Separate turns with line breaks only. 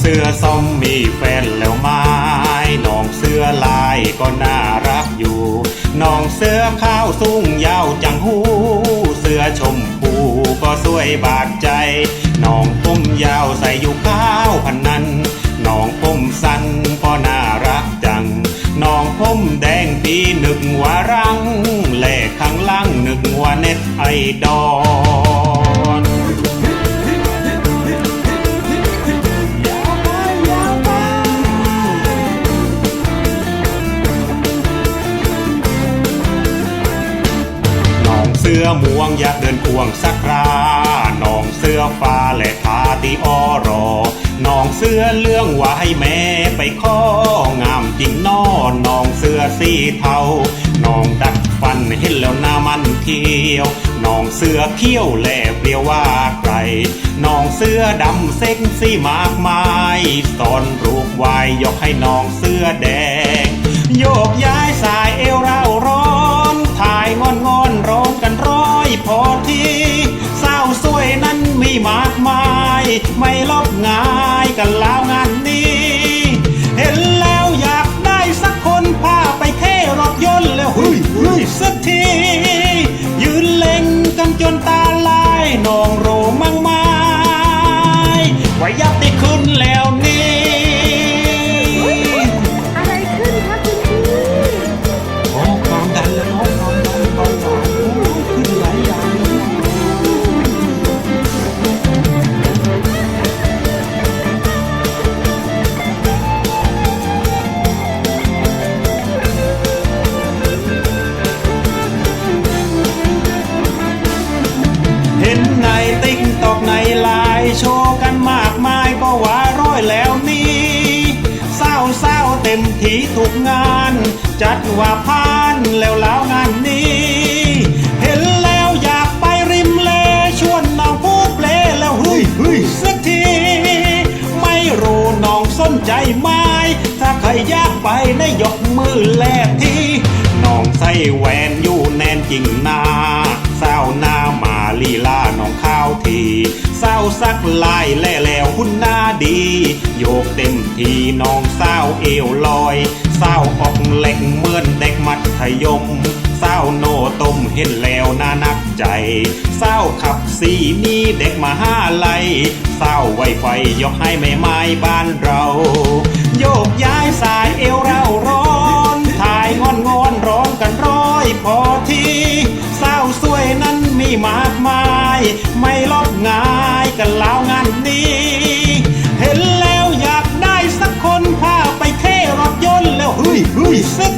เสื้อส้มมีแฟนแล้วไม้น้องเสื้อลายก็น่ารักอยู่ น้องเสื้อข้าวสูงยาวจังหู เสื้อชมพูก็สวยบาดใจ น้องผมยาวใส่อยู่ข้าวพันนั้น น้องผมสั้นก็น่ารักจัง น้องผมแดงปีหนึ่งว่ารังแหลกข้างล่างหนึ่งว่าเน็ตไอดอล เสื้อม่วงอยากเดินควงสักราน้องเสื้อฟ้าและทาตีออรอ น้องเสื้อเรื่องว่าให้แม่ไปข้องามจริงนอน้องเสื้อสีเทา น้องดัดฟันเห็นแล้วหน้ามันเที่ยว น้องเสื้อเขี้ยวแหลเรียวว่าใคร น้องเสื้อดำเซ็กซี่มากมายสอนรูปวายยกให้น้องเสื้อแดง โยกย้ายส มีมากมาย ไม่ลบง่ายกันแล้วงานนี้ เห็นแล้วอยากได้สักคนพาไปเท่รถยนต์แล้วเฮ้ยเฮ้ยสักที ยืนเล็งกันจนตาลายนองโร ทีทุกงาน จัดว่าพานแล้วแล้วงานนี้ เห็นแล้วอยากไปริมเล ชวนน้องพูดเปลแล้วเฮ้ยเฮ้ยสักที ไม่รู้น้องสนใจไหมถ้าใครอยากไปในะยกมือแลกทีน้องใส่แหวนอยู่แน่นจริงนา สักลายแล่แล้วคุณหน้าดี โยกเต็มทีน้องสาวเอวลอยสาวออกเหล็กเหมือนเด็กมัธยมสาวโนต้มเห็นแล้วน่านักใจสาวขับสีมีเด็กมาห้าไลยสาวไวไฟยกให้แม่ไม้บ้านเรา โยกย้ายสายเอวเราร้อนถ่ายงอนงอนร้องกันร้อยพอทีสาวสวยนั้นมีมากมาย ไม่ลบงาย กันแล้วงานนี้ เห็นแล้วอยากได้สักคนพาไปเท่รถยนต์แล้วเฮ้ยเฮ้ยสัก